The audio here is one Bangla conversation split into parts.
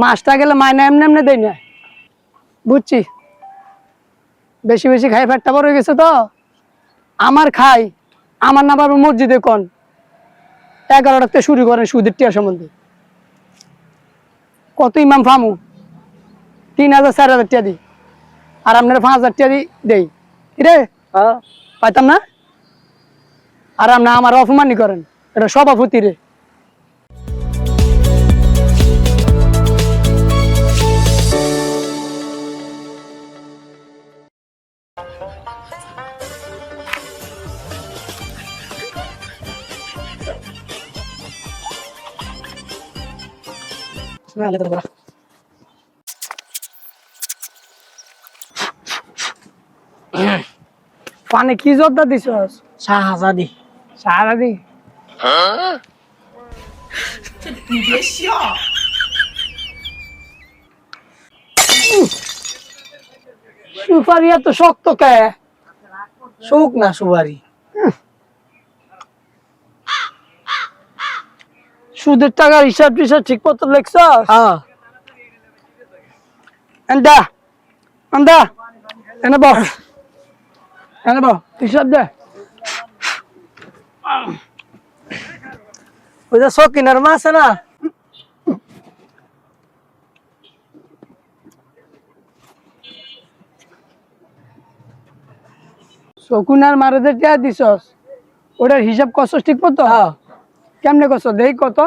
মাছটা গেলে মায়না এমনি এমনি দেয় না। বুঝছি? বেশি বেশি খাই ফ্যাটটা বড় হয়ে গেছে তো? আমার খাই আমার না পারব মসজিদে কোন? এগারোটাতে শুরু করেন সুদের টিয়া সম্বন্ধে। কত ইমাম ফামু? তিন হাজার চার হাজার টিয়া দিই। আর আপনার পাঁচ হাজার টিয়া দিই দেই। রে? হ্যাঁ। পাইতাম না? আর আপনার আমার অপমানই করেন। এটা সভাপতি রে। পানি কি জোরদার দিছস? শাহজাদি। সারা দি সুপারি এত শক্ত কে? শোক না সুবারি সুদের টাকার হিসাব টিসাব ঠিক মতো লেখছস? হ্যাঁ। এনে বস। এনে বস হিসাব দে। ওই যে সকিনার মা আছে না? শকুনার মারে যে টিয়া দিছস ওটার হিসাব করছস ঠিক মতো হ্যাঁ। কেমনে করছ? দেই কত?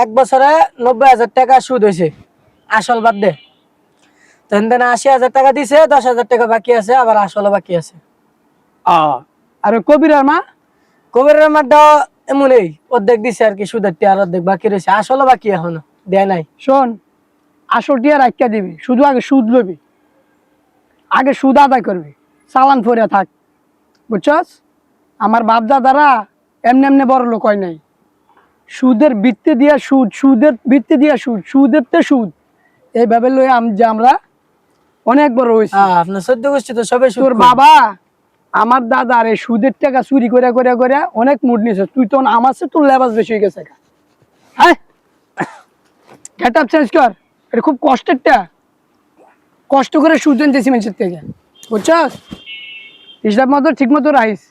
এক বছরে নব্বই হাজার টাকা সুদ হয়েছে। আসল বাদ দে। তখন দেন আশি হাজার টাকা দিছে দশ হাজার টাকা বাকি আছে আবার আসলও বাকি আছে। আর ওই কবিরার মা? কবিরের মাঠটা এমনই অর্ধেক দিছে আর কি সুদের টিয়ার অর্ধেক বাকি রয়েছে। আসলও বাকি এখনও দেয় নাই। শোন আসল টিয়া রাখিয়া দিবি শুধু আগে সুদ লবি। আগে সুদ আদায় করবি চালান ফরিয়া থাক। বুঝছস? আমার বাপ দাদারা এমনি এমনি বড় লোক হয় নাই। সুদের বৃত্তি দিয়া সুদ সুদের বৃত্তি দিয়া সুদ সুদের তে সুদ। এইভাবে লই আম যে আমরা অনেক বড় হয়েছি। হ্যাঁ আপনার সদ্য গোষ্ঠী তো সুদ তোর বাবা আমার দাদা রে সুদের টাকা চুরি করে করে করে অনেক মুড নিছে তুই তো আমার চেয়ে তোর লেবাস বেশি হয়ে গেছে হ্যাঁ গেট আপ চেঞ্জ কর। এটা খুব কষ্টের টা। কষ্ট করে সুদ আনতেছি মানুষের থেকে। বুঝছস? হিসাব মতো ঠিক মতো রাখিস।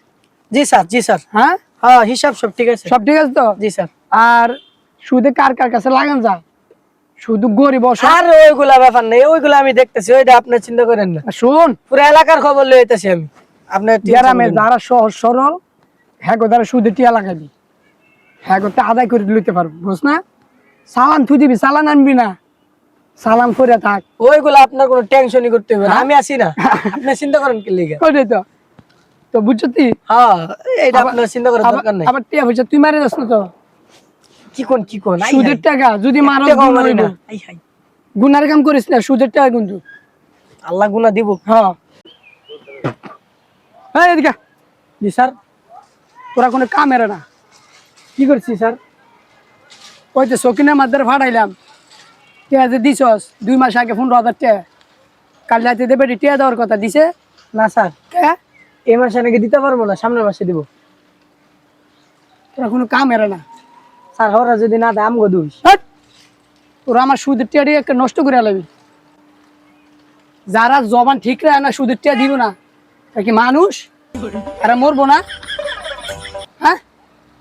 জি স্যার জি স্যার। হ্যাঁ? হ্যাঁ হিসাব সব ঠিক আছে। সব ঠিক আছে তো? জি স্যার। আর সুদে কার কার কাছে লাগান যায়? শুধু গরিব আর ওইগুলা ব্যাপার নেই ওইগুলা আমি দেখতেছি ওইটা আপনি চিন্তা করেন না। শুন পুরো এলাকার খবর লইতেছি আমি। আপনার গ্রামে যারা সহজ সরল হ্যাঁ তারা সুদে টিয়া লাগাবি। হ্যাঁ গো তা আদায় করে লইতে পারব বুঝ না? সালান থুই দিবি চালান আনবি না। সালাম করে থাক। ওইগুলা আপনার কোনো টেনশনই করতে হবে আমি আছি না। আপনি চিন্তা করেন কি লিগা? ওইটাই তো। তো বুঝছি হ্যাঁ এইটা আপনার চিন্তা করার দরকার নাই। আবার টিয়া পয়সা তুই মারে যাস না তো? কি কোন কি কোন? সুদের টাকা যদি মারো গুনার কাম করিস না সুদের টাকা কিন্তু। আল্লাহ গুনা দিব। হ্যাঁ। হ্যাঁ এদিকে জি স্যার। তোরা কোনো কামের না। কি করছিস স্যার? ওই তো শকিনের মাধ্যমে ফাটাইলাম টিয়া যে দিছস দুই মাস আগে পনেরো হাজার টাকা কাল রাতে দেবে টিয়া দেওয়ার কথা দিছে? না স্যার। কে? এই মাসে নাকি দিতে পারব না সামনের মাসে দিব। তোরা কোনো কাম কামের না। ওরা যদি না! আমার সুদের নষ্ট করে আলাবি যারা জবান ঠিক রাখে না, সুদের টিয়া দিব না কি মানুষ? মরবো না? হ্যাঁ?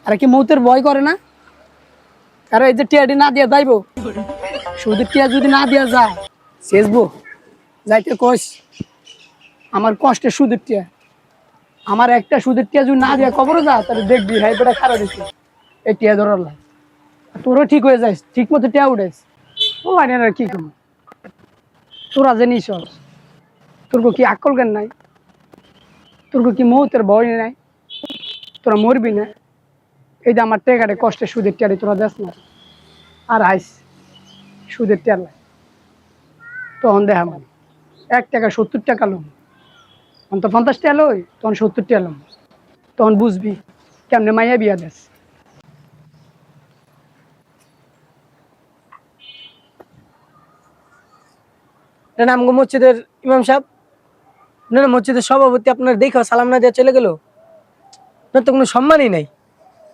আর কি মৌতের ভয় করে না? আর এই যে না দিয়া সুদের টিয়া যদি না দিয়া যায় শেষবো যাইতে কইস, আমার কষ্টে সুদের টিয়া। আমার একটা সুদের টিয়া যদি না দিয়া কবরে যা, তাহলে দেখবি হাই বেটা খারাপ দিচ্ছে এই টিয়া ধরার লাই। তোরও ঠিক হয়ে যাইস ঠিক মতো টিয়া উঠেস ও লাইন আর কি কম তোরা জানিস তোর কি আকল জ্ঞান নাই? তোর কি মৌতের ভয় নাই? তোরা মরবি না? এই যে আমার টেকাটে কষ্টে সুদের টিয়ারি তোরা দেস না। আর আইস, সুদের টিয়ার লাই তখন দেখা মানে। এক টাকা সত্তর টাকা লোম। তখন তো পঞ্চাশ টাকা লই, তখন সত্তর টাকা লোম। তখন বুঝবি কেমনে মাইয়া বিয়া দেস। এটা না আমগো মসজিদের ইমাম সাহেব। না না মসজিদের সভাপতি আপনার দেখো সালাম না দেওয়া চলে গেল। না তো কোনো সম্মানই নাই।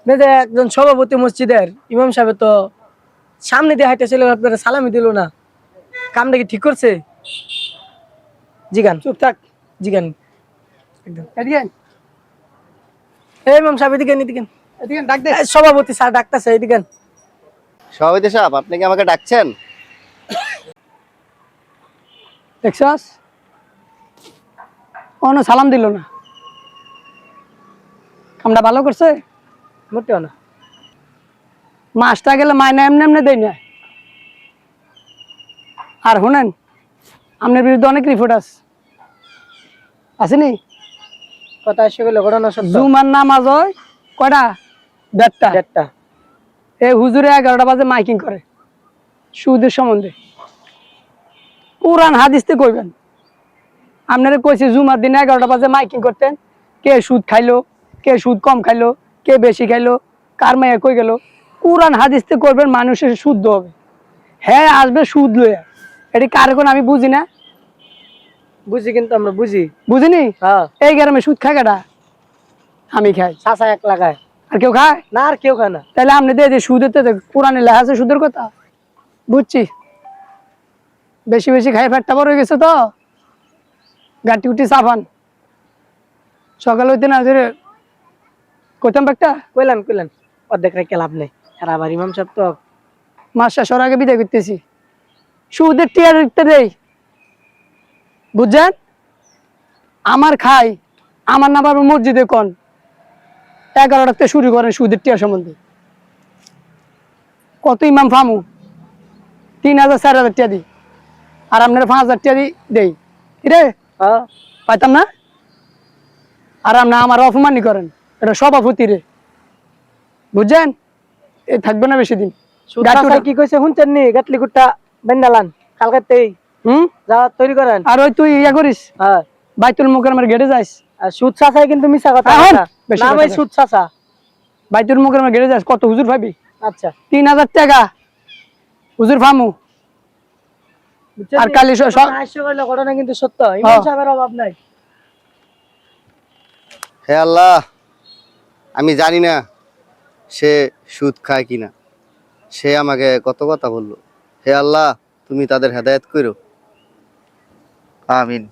না যে একজন সভাপতি মসজিদের ইমাম সাহেব তো সামনে দিয়ে হাইটে চলে গেলো, আপনারা সালামি দিল না। কামটা কি ঠিক করছে? জিগান চুপ থাক। জিগান একদম। এই ইমাম সাহেব ডাক দে। সভাপতি স্যার ডাকতেছে এদিকে সভাপতি সাহেব আপনি কি আমাকে ডাকছেন? দেখছস? কোনো সালাম দিল না। কামটা ভালো করছে? মোটেও না মাসটা গেলে মায়না এমনি এমনি দেয় না। আর শুনেন আপনার বিরুদ্ধে অনেক রিপোর্ট আছে। আসেনি? কথা এসে গেল ঘটনা সত্য। জুমার নামাজ হয় কয়টা? দেড়টা। ডেটটা এই হুজুরে এগারোটা বাজে মাইকিং করে। সুদের সম্বন্ধে। কোরআন হাদিসতে কইবেন। আপনারা কইছে জুমার দিনে এগারোটা বাজে মাইকিং করতেন। কে সুদ খাইলো কে সুদ কম খাইলো কে বেশি খাইলো কার মাইয়া কই গেল। কোরআন হাদিসতে করবেন মানুষের শুদ্ধ হবে। হ্যাঁ আসবে সুদ লইয়া। এটি কার কোন আমি বুঝি না? বুঝি কিন্তু আমরা বুঝি। বুঝিনি? হ্যাঁ। এই গ্রামে সুদ খায় কেটা আমি খাই। চাষা এক লাগায়। আর কেউ খায়? না আর কেউ খায় না। তাহলে আপনি দিয়ে সুদের তো কোরআনে লেখা আছে সুদের কথা। বুঝছি? বেশি বেশি খাই ফ্যাটটা বড় হয়ে গেছে তো। গাটি উঠি সাফান সকাল হইতে না যে কইতাম একটা কইলাম কইলাম। অর্ধেক রেখে লাভ নেই। আর আবার ইমাম সাহেব তো মাস শেষর আগে বিদায় করতেছি। সুদের টিয়ার দেই। বুঝছেন? আমার খাই আমার না পারব মসজিদে কোন। এগারোটাতে শুরু করেন সুদের টিয়ার সম্বন্ধে। কত ইমাম ফামু তিন হাজার চার হাজার টিয়া দিই। আর আপনার পাঁচ হাজার টিয়া দিই। রে? হ্যাঁ। পাইতাম না? আর আপনি আমার অপমানই করেন। এটা সভাপতি রে। বুঝছেন? এ থাকবে না বেশি দিন। কি কইছে শুনছেন নি? গাটলি কুট্টা বেন্দালান কালকাতেই। হুম? যাওয়া তৈরি করেন। আর ওই তুই ইয়া করিস? হ্যাঁ। বাইতুল মুকরমের গেটে যাইস? আর সুদ চাষাই কিন্তু মিশা কথা নাম এই। সুদ চাষা বাইতুল মুকরমের গেটে যাইস? কত হুজুর ভাবি আচ্ছা। তিন হাজার টাকা। হুজুর ফামু আর কালি স- স- হাস্য করলে ঘটনা কিন্তু সত্য। ইমাম হ্যাঁ। সাহেবের অভাব নাই। হে আল্লাহ আমি জানি না সে সুদ খায় কিনা। সে আমাকে কত কথা বলল। হে আল্লাহ তুমি তাদের হেদায়েত করো। আমিন।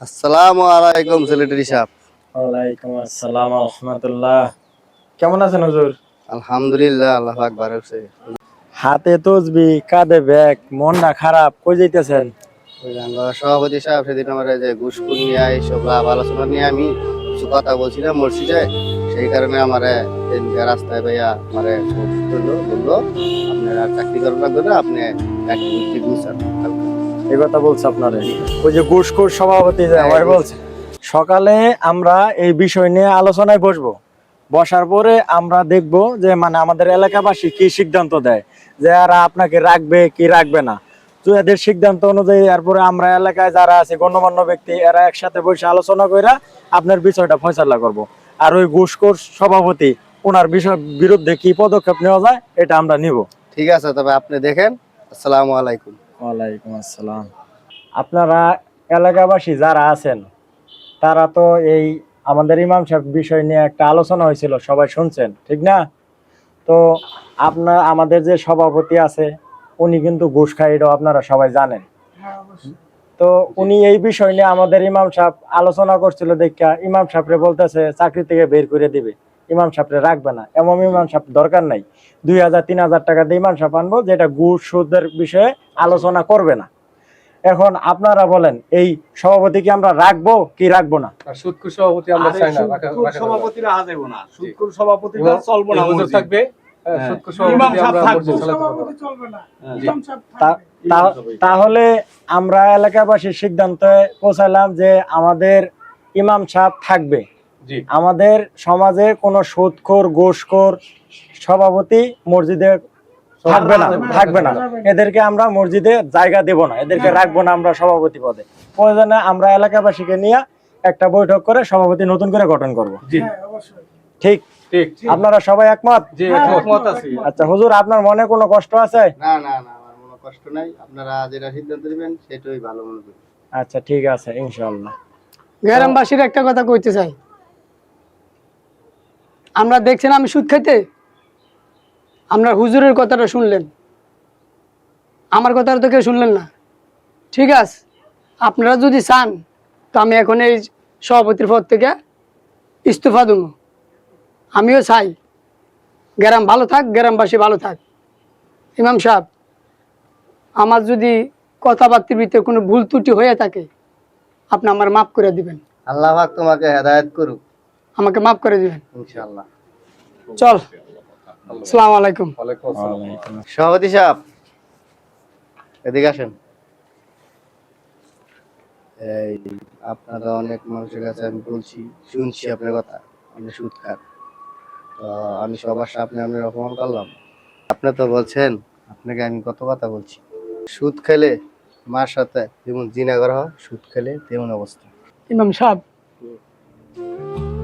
আসসালামু আলাইকুম সেক্রেটারি সাহেব ওয়ালাইকুম আসসালাম রহমতুল্লাহ কেমন আছেন হুজুর? আলহামদুলিল্লাহ আল্লাহ আকবার হোসে হাতে তসবি কাঁধে ব্যাগ মনটা খারাপ কই যাইতেছেন? আমরা সভাপতি সাহেব সেদিন আমার যে ঘুষখুর নিয়ে এইসব আলোচনা নিয়ে আমি কিছু কথা বলছিলাম মসজিদে সেই কারণে আমার রাস্তায় ভাইয়া আমার বলল বলল আপনার আর চাকরি করার লাগবে না আপনি চাকরি করতে গুছান এই কথা বলছে আপনারে। ওই যে ঘুষখোর সভাপতি যে আমায় বলছে। সকালে আমরা এই বিষয় নিয়ে আলোচনায় বসবো। বসার পরে আমরা দেখব যে মানে আমাদের এলাকাবাসী কি সিদ্ধান্ত দেয় যে এরা আপনাকে রাখবে কি রাখবে না। তো এদের সিদ্ধান্ত অনুযায়ী এরপরে আমরা এলাকায় যারা আছে গণ্যমান্য ব্যক্তি এরা একসাথে বসে আলোচনা করে আপনার বিষয়টা ফয়সালা করব। আর ওই ঘুষখোর সভাপতি ওনার বিষয় বিরুদ্ধে কি পদক্ষেপ নেওয়া যায় এটা আমরা নিব। ঠিক আছে তবে আপনি দেখেন। আসসালামু আলাইকুম। ওয়ালাইকুম আসসালাম। আপনারা এলাকাবাসী যারা আছেন তারা তো এই আমাদের ইমাম সাহেব বিষয় নিয়ে একটা আলোচনা হয়েছিল সবাই শুনছেন ঠিক না? তো আপনার আমাদের যে সভাপতি আছে উনি কিন্তু ঘুষ এটাও আপনারা সবাই জানেন। তো উনি এই বিষয় নিয়ে আমাদের ইমাম সাহেব আলোচনা করছিল দেখা ইমাম সাহেবরে বলতেছে চাকরি থেকে বের করে দিবে। ইমাম সাহেবরে রাখবে না। এমন ইমাম সাহেব দরকার নাই। দুই হাজার তিন হাজার টাকা দিয়ে ইমাম সাহেব আনব যেটা ঘুষ সুদের বিষয়ে আলোচনা করবে না। এখন আপনারা বলেন এই সভাপতি কি আমরা রাখব কি রাখব না? সভাপতি আমরা চাই। সভাপতিরা হাজাইব সভাপতিরা চলবো হুজুর থাকবে তাহলে আমরা এলাকাবাসীর সিদ্ধান্তে পৌঁছালাম যে আমাদের ইমাম সাহেব থাকবে। আমাদের সমাজে কোনো সুদখোর গোসখোর সভাপতি মসজিদে থাকবে না থাকবে না এদেরকে আমরা মসজিদে জায়গা দেব না এদেরকে রাখব না আমরা সভাপতি পদে। প্রয়োজনে আমরা এলাকাবাসীকে নিয়ে একটা বৈঠক করে সভাপতি নতুন করে গঠন করব। ঠিক? ঠিক আপনারা সবাই একমত? জি একমত। আছি। আচ্ছা হুজুর আপনার মনে কোনো কষ্ট আছে? না না না আমার কোনো কষ্ট নাই। আপনারা যেটা সিদ্ধান্ত নেবেন সেটাই ভালো মনে করি। আচ্ছা ঠিক আছে ইনশাল্লাহ গ্রামবাসীর একটা কথা কইতে চাই। আমরা দেখছেন আমি সুদ খাইতে? আপনার হুজুরের কথাটা শুনলেন। আমার কথাটা তো কেউ শুনলেন না। ঠিক আছে আপনারা যদি চান তো আমি এখন এই সভাপতির পদ থেকে ইস্তফা দেবো। আমিও চাই গ্রাম ভালো থাক গ্রামবাসী ভালো থাক। ইমাম সাহেব আমার যদি কথাবার্তার ভিতরে কোনো ভুল ত্রুটি হয়ে থাকে আপনি আমার মাফ করে দিবেন। আল্লাহ তোমাকে হেদায়েত করুক। আমাকে মাফ করে দিবেন। ইনশাআল্লাহ। চল। আসসালামু আলাইকুম। সভাপতি সাহেব এদিকে আসেন। এই আপনারা অনেক মানুষের কাছে আমি বলছি শুনছি আপনার কথা আপনি সুদ খান তো আমি সবার সামনে আপনার অপমান করলাম। আপনি তো বলছেন আপনাকে আমি কত কথা বলছি। সুদ খেলে মার সাথে যেমন জিনা করা হয় সুদ খেলে তেমন অবস্থা। ইমাম সাহেব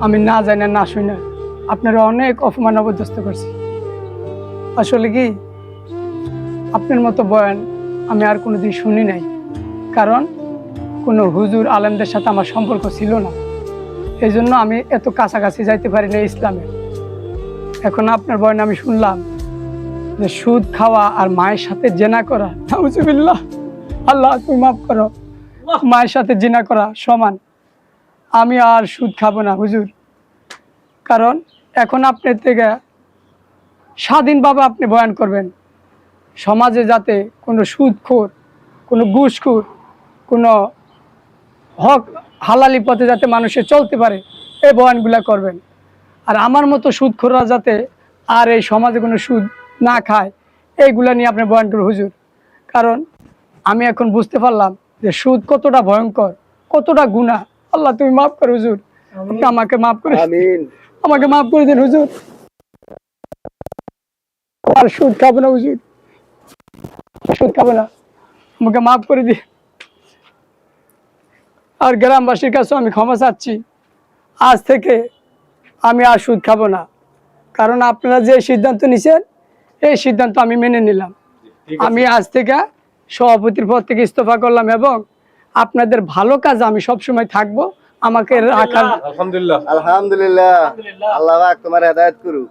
আমি না জানি না শুই না আপনারা অনেক অপমান অবদস্ত করছি আসলে কি? আপনার মতো বয়ান আমি আর কোনোদিন শুনি নাই। কারণ কোনো হুজুর আলেমদের সাথে আমার সম্পর্ক ছিল না। এই জন্য আমি এত কাছাকাছি যাইতে পারি না ইসলামে। এখন আপনার বয়ান আমি শুনলাম যে সুদ খাওয়া আর মায়ের সাথে জেনা করা, নাউজুবিল্লাহ, আল্লাহ তুমি মাফ করো। মায়ের সাথে জেনা করা সমান। আমি আর সুদ খাব না হুজুর। কারণ এখন আপনার থেকে স্বাধীনভাবে আপনি বয়ান করবেন। সমাজে যাতে কোনো সুদখোর কোনো ঘুষখোর কোনো হক হালালি পথে যাতে মানুষে চলতে পারে এই বয়ানগুলা করবেন। আর আমার মতো সুদখোররা যাতে আর এই সমাজে কোনো সুদ না খায় এইগুলা নিয়ে আপনি বয়ান করবেন হুজুর। কারণ আমি এখন বুঝতে পারলাম যে সুদ কতটা ভয়ঙ্কর কতটা গুণা আল্লাহ তুমি মাফ করো হুজুর। আমাকে মাফ করে আমাকে মাফ করে দিন হুজুর। আর সুদ খাব না হুজুর সুদ খাব না। আমাকে মাফ করে দিন। আর গ্রামবাসীর কাছে আমি ক্ষমা চাচ্ছি। আজ থেকে আমি আর সুদ খাব না। কারণ আপনারা যে সিদ্ধান্ত নিছেন এই সিদ্ধান্ত আমি মেনে নিলাম। আমি আজ থেকে সভাপতির পদ থেকে ইস্তফা করলাম এবং আপনাদের ভালো কাজ আমি সবসময় থাকব। আমাকে রাখার আলহামদুলিল্লাহ। আলহামদুলিল্লাহ। আল্লাহ তোমার হেদায়েত করুক।